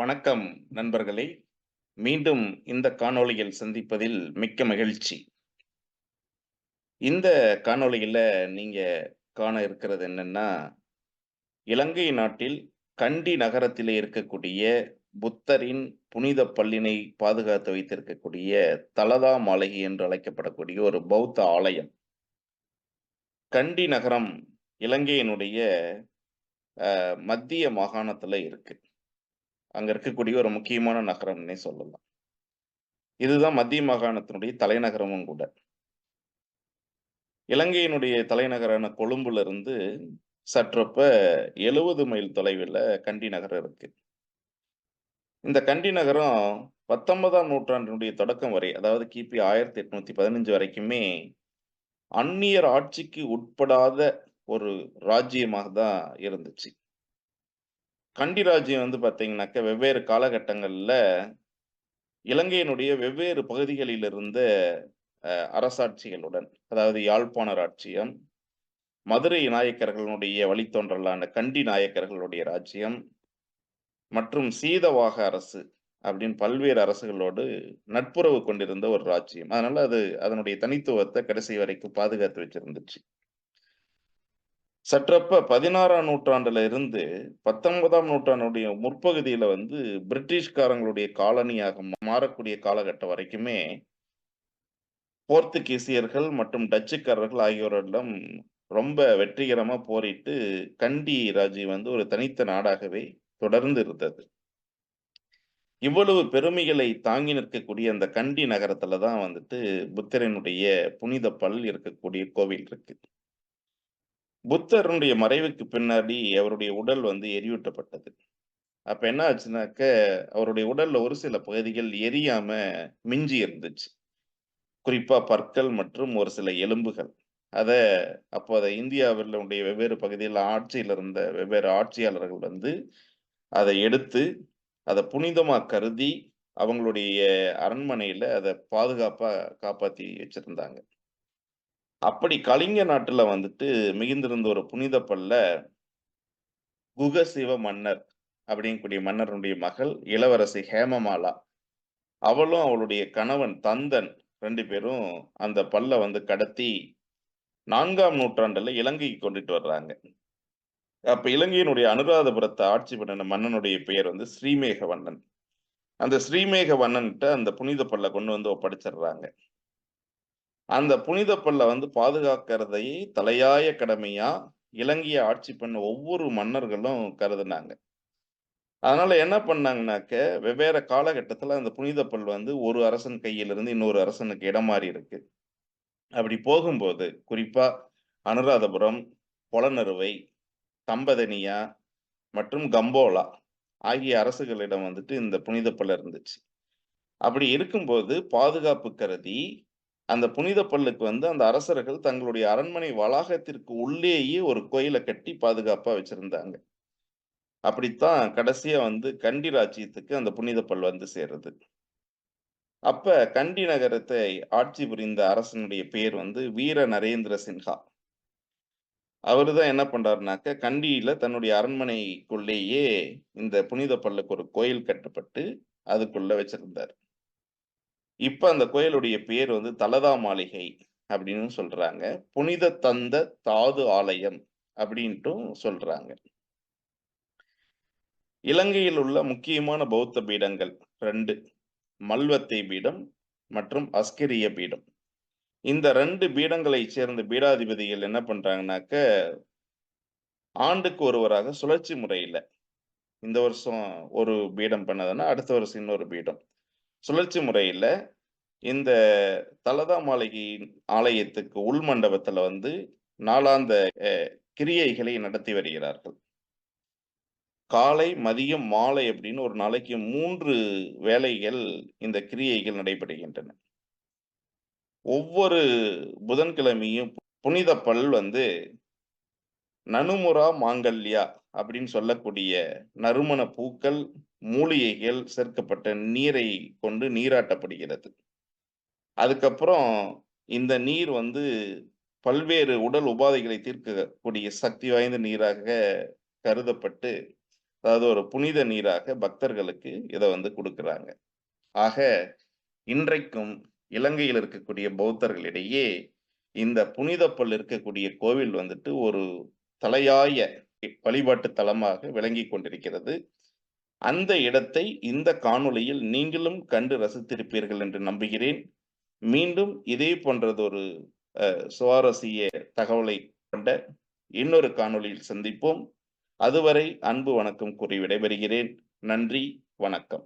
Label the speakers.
Speaker 1: வணக்கம் நண்பர்களே. மீண்டும் இந்த காணொளியில் சந்திப்பதில் மிக்க மகிழ்ச்சி. இந்த காணொளியில் நீங்க காண இருக்கிறது என்னன்னா இலங்கை நாட்டில் கண்டி நகரத்திலே இருக்கக்கூடிய புத்தரின் புனித பள்ளினை பாதுகாத்து வைத்திருக்கக்கூடிய தலதா மாளிகை என்று அழைக்கப்படக்கூடிய ஒரு பௌத்த ஆலயம். கண்டி நகரம் இலங்கையினுடைய மத்திய மாகாணத்தில் இருக்குது அங்க இருக்கக்கூடிய ஒரு முக்கியமான நகரம்னே சொல்லலாம். இதுதான் மத்திய மாகாணத்தினுடைய தலைநகரமும் கூட. இலங்கையினுடைய தலைநகரான கொழும்புல இருந்து சற்றப்ப எழுபது மைல் தொலைவில் கண்டி நகரம் இருக்கு. இந்த கண்டி நகரம் பத்தொன்பதாம் நூற்றாண்டினுடைய தொடக்கம் வரை அதாவது கிபி ஆயிரத்தி எட்நூத்தி பதினஞ்சு வரைக்குமே அந்நியர் ஆட்சிக்கு உட்படாத ஒரு ராஜ்யமாக தான் இருந்துச்சு. கண்டி ராஜ்யம் வந்து பார்த்தீங்கன்னாக்க வெவ்வேறு காலகட்டங்களில் இலங்கையினுடைய வெவ்வேறு பகுதிகளில் இருந்த அரசாட்சிகளுடன் அதாவது யாழ்ப்பாண ராஜ்யம் மதுரை நாயக்கர்களுடைய வழித்தோன்றலான கண்டி நாயக்கர்களுடைய ராஜ்யம் மற்றும் சீதவாக அரசு அப்படின்னு பல்வேறு அரசுகளோடு நட்புறவு கொண்டிருந்த ஒரு ராஜ்யம் அதனால அது அதனுடைய தனித்துவத்தை கடைசி வரைக்கும் பாதுகாத்து வச்சிருந்துச்சு. சற்றப்ப பதினாறாம் நூற்றாண்டுல இருந்து பத்தொன்பதாம் நூற்றாண்டுடைய முற்பகுதியில வந்து பிரிட்டிஷ்காரங்களுடைய காலனியாக மாறக்கூடிய காலகட்டம் வரைக்குமே போர்த்துகீசியர்கள் மற்றும் டச்சுக்காரர்கள் ஆகியோரிடம் ரொம்ப வெற்றிகரமா போரிட்டு கண்டி ராஜி வந்து ஒரு தனித்த நாடாகவே தொடர்ந்து இருந்தது. இவ்வளவு பெருமைகளை தாங்கி நிற்கக்கூடிய அந்த கண்டி நகரத்துல தான் வந்துட்டு புத்தரினுடைய புனித பல் இருக்கக்கூடிய கோவில் இருக்கு. புத்தருடைய மறைவுக்கு பின்னாடி அவருடைய உடல் வந்து எரியூட்டப்பட்டது. அப்ப என்ன ஆச்சுனாக்க அவருடைய உடல்ல ஒரு சில பகுதிகள் எரியாம மிஞ்சி இருந்துச்சு. குறிப்பா பற்கள் மற்றும் ஒரு சில எலும்புகள். அத அப்போ அதை இந்தியாவில் உடைய வெவ்வேறு பகுதியில் ஆட்சியில் இருந்த வெவ்வேறு ஆட்சியாளர்கள் வந்து அதை எடுத்து அதை புனிதமா கருதி அவங்களுடைய அரண்மனையில அதை பாதுகாப்பா காப்பாத்தி வச்சிருந்தாங்க. அப்படி கலிங்க நாட்டுல வந்துட்டு மிகுந்திருந்த ஒரு புனித பல்ல குகசிவ மன்னர் அப்படிங்கக்கூடிய மன்னருடைய மகள் இளவரசி ஹேமமாலா. அவளும் அவளுடைய கணவன் தந்தன் ரெண்டு பேரும் அந்த பல்ல வந்து கடத்தி நான்காம் நூற்றாண்டுல இலங்கைக்கு கொண்டுட்டு வர்றாங்க. அப்ப இலங்கையினுடைய அனுராதபுரத்தை ஆட்சி பண்ணின மன்னனுடைய பெயர் வந்து ஸ்ரீமேக வண்ணன் அந்த ஸ்ரீமேக வண்ணன்கிட்ட அந்த புனித பல்ல கொண்டு வந்து ஒப்படைச்சிடுறாங்க. அந்த புனித பல்ல வந்து பாதுகாக்கிறதையே தலையாய கடமையா இலங்கையை ஆட்சி பண்ண ஒவ்வொரு மன்னர்களும் கருதுனாங்க. அதனால என்ன பண்ணாங்கனாக்க வெவ்வேறு காலகட்டத்தில் அந்த புனித பல் வந்து ஒரு அரசன் கையிலிருந்து இன்னொரு அரசனுக்கு இடம் இருக்கு. அப்படி போகும்போது குறிப்பா அனுராதபுரம் பொலனறுவை தம்பதனியா மற்றும் கம்போலா ஆகிய அரசுகளிடம் வந்துட்டு இந்த புனித பல் இருந்துச்சு. அப்படி இருக்கும்போது பாதுகாப்பு கருதி அந்த புனித பல்லுக்கு வந்து அந்த அரசர்கள் தங்களுடைய அரண்மனை வளாகத்திற்கு உள்ளேயே ஒரு கோயிலை கட்டி பாதுகாப்பா வச்சிருந்தாங்க. அப்படித்தான் கடைசியா வந்து கண்டி ராஜ்யத்துக்கு அந்த புனித பல் வந்து சேருது அப்ப கண்டி நகரத்தை ஆட்சி புரிந்த அரசனுடைய பேர் வந்து வீர நரேந்திர சின்ஹா. அவர் தான் என்ன பண்றாருனாக்க கண்டியில தன்னுடைய அரண்மனைக்குள்ளேயே இந்த புனித பல்லுக்கு ஒரு கோயில் கட்டப்பட்டு அதுக்குள்ள வச்சிருந்தார். இப்ப அந்த கோயிலுடைய பேர் வந்து தலதா மாளிகை அப்படின்னு சொல்றாங்க. புனித தந்த தாது ஆலயம் அப்படின்ட்டும் சொல்றாங்க. இலங்கையில் உள்ள முக்கியமான பௌத்த பீடங்கள் ரெண்டு மல்வத்தை பீடம் மற்றும் அஸ்கிரிய பீடம். இந்த ரெண்டு பீடங்களை சேர்ந்த பீடாதிபதிகள் என்ன பண்றாங்கனாக்க ஆண்டுக்கு ஒருவராக சுழற்சி முறையில் இந்த வருஷம் ஒரு பீடம் பண்ணதுன்னா அடுத்த வருஷம் இன்னொரு பீடம். சுழற்சி முறையில இந்த தலதா மாளிகையின் ஆலயத்துக்கு உள் மண்டபத்துல வந்து நாளாந்த கிரியைகளை நடத்தி வருகிறார்கள். காலை மதியம் மாலை அப்படின்னு ஒரு நாளைக்கு மூன்று வேலைகள் இந்த கிரியைகள் நடைபெறுகின்றன. ஒவ்வொரு புதன்கிழமையும் புனித பல் வந்து நனுமுரா மாங்கல்யா அப்படின்னு சொல்லக்கூடிய நறுமண பூக்கள் மூலிகைகள் சேர்க்கப்பட்ட நீரை கொண்டு நீராட்டப்படுகிறது அதுக்கப்புறம் இந்த நீர் வந்து பல்வேறு உடல் உபாதைகளை தீர்க்கக்கூடிய சக்தி வாய்ந்த நீராக கருதப்பட்டு அதாவது ஒரு புனித நீராக பக்தர்களுக்கு இதை வந்து கொடுக்குறாங்க ஆக இன்றைக்கும் இலங்கையில் இருக்கக்கூடிய பௌத்தர்களிடையே இந்த புனித இருக்கக்கூடிய கோவில் வந்துட்டு ஒரு தலையாய வழிபாட்டு தலமாக விளங்கிக் கொண்டிருக்கிறது. அந்த இடத்தை இந்த காணொளியில் நீங்களும் கண்டு ரசித்திருப்பீர்கள் என்று நம்புகிறேன். மீண்டும் இதே போன்றதொரு ஒரு சுவாரஸ்ய தகவலை கொண்ட இன்னொரு காணொளியில் சந்திப்போம். அதுவரை அன்பு வணக்கம் கூறி விடைபெறுகிறேன். நன்றி, வணக்கம்.